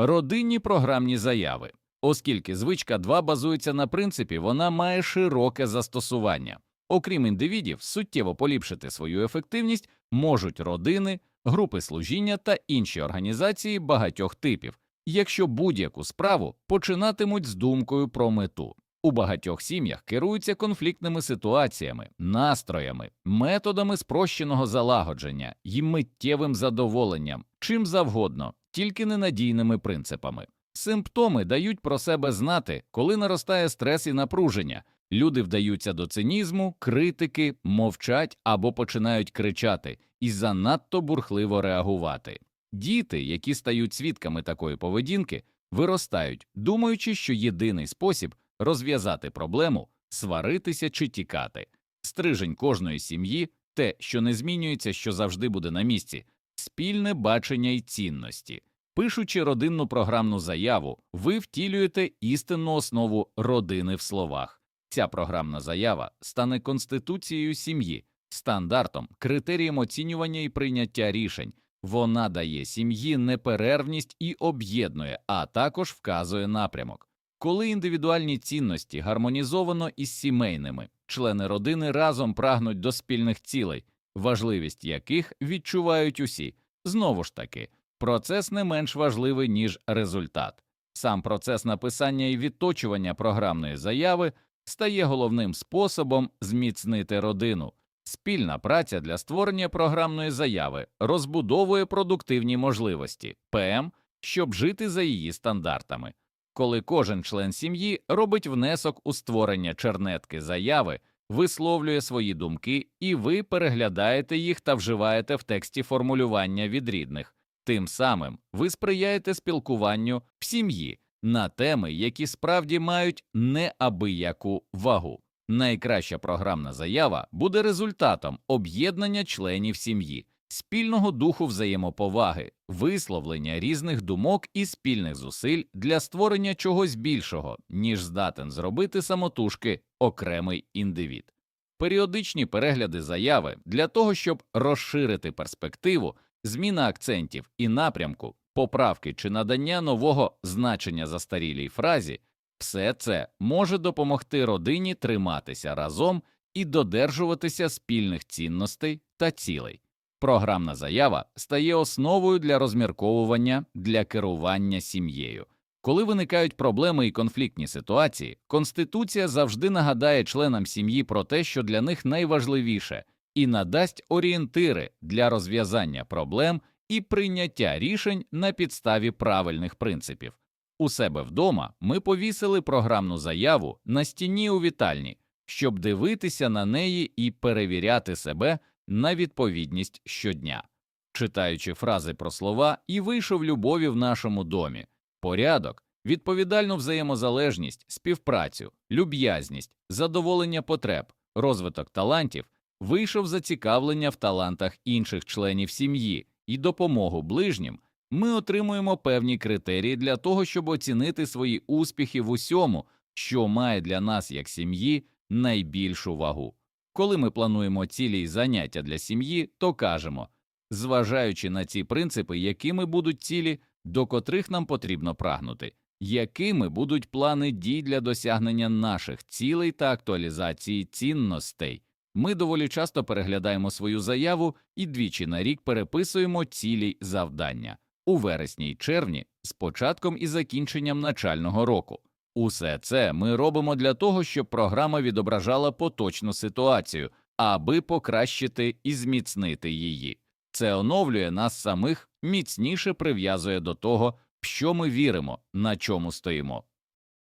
Родинні програмні заяви. Оскільки звичка 2 базується на принципі, вона має широке застосування. Окрім індивідів, суттєво поліпшити свою ефективність можуть родини, групи служіння та інші організації багатьох типів, якщо будь-яку справу починатимуть з думкою про мету. У багатьох сім'ях керуються конфліктними ситуаціями, настроями, методами спрощеного залагодження і миттєвим задоволенням, чим завгодно, тільки ненадійними принципами. Симптоми дають про себе знати, коли наростає стрес і напруження. Люди вдаються до цинізму, критики, мовчать або починають кричати і занадто бурхливо реагувати. Діти, які стають свідками такої поведінки, виростають, думаючи, що єдиний спосіб розв'язати проблему сваритися чи тікати. Стрижень кожної сім'ї те, що не змінюється, що завжди буде на місці, спільне бачення і цінності. Пишучи родинну програмну заяву, ви втілюєте істинну основу родини в словах. Ця програмна заява стане конституцією сім'ї, стандартом, критерієм оцінювання і прийняття рішень. Вона дає сім'ї неперервність і об'єднує, а також вказує напрямок. Коли індивідуальні цінності гармонізовано із сімейними, члени родини разом прагнуть до спільних цілей, важливість яких відчувають усі. Знову ж таки, процес не менш важливий, ніж результат. Сам процес написання і відточування програмної заяви стає головним способом зміцнити родину. Спільна праця для створення програмної заяви розбудовує продуктивні можливості ПМ, щоб жити за її стандартами. Коли кожен член сім'ї робить внесок у створення чернетки заяви, висловлює свої думки, і ви переглядаєте їх та вживаєте в тексті формулювання від рідних. Тим самим ви сприяєте спілкуванню в сім'ї на теми, які справді мають неабияку вагу. Найкраща програмна заява буде результатом об'єднання членів сім'ї, спільного духу взаємоповаги, висловлення різних думок і спільних зусиль для створення чогось більшого, ніж здатен зробити самотужки окремий індивід. Періодичні перегляди заяви для того, щоб розширити перспективу, зміна акцентів і напрямку, поправки чи надання нового значення застарілій фразі, все це може допомогти родині триматися разом і додержуватися спільних цінностей та цілей. Програмна заява стає основою для розмірковування для керування сім'єю. Коли виникають проблеми і конфліктні ситуації, Конституція завжди нагадає членам сім'ї про те, що для них найважливіше, і надасть орієнтири для розв'язання проблем і прийняття рішень на підставі правильних принципів. У себе вдома ми повісили програмну заяву на стіні у вітальні, щоб дивитися на неї і перевіряти себе на відповідність щодня, читаючи фрази про слова і вийшов любові в нашому домі, порядок, відповідальну взаємозалежність, співпрацю, люб'язність, задоволення потреб, розвиток талантів, вийшов зацікавлення в талантах інших членів сім'ї і допомогу ближнім. Ми отримуємо певні критерії для того, щоб оцінити свої успіхи в усьому, що має для нас як сім'ї найбільшу вагу. Коли ми плануємо цілі й заняття для сім'ї, то кажемо, зважаючи на ці принципи, якими будуть цілі, до котрих нам потрібно прагнути, якими будуть плани дій для досягнення наших цілей та актуалізації цінностей. Ми доволі часто переглядаємо свою заяву і двічі на рік переписуємо цілі завдання у вересні й червні з початком і закінченням начального року. Усе це ми робимо для того, щоб програма відображала поточну ситуацію, аби покращити і зміцнити її. Це оновлює нас самих, міцніше прив'язує до того, в що ми віримо, на чому стоїмо,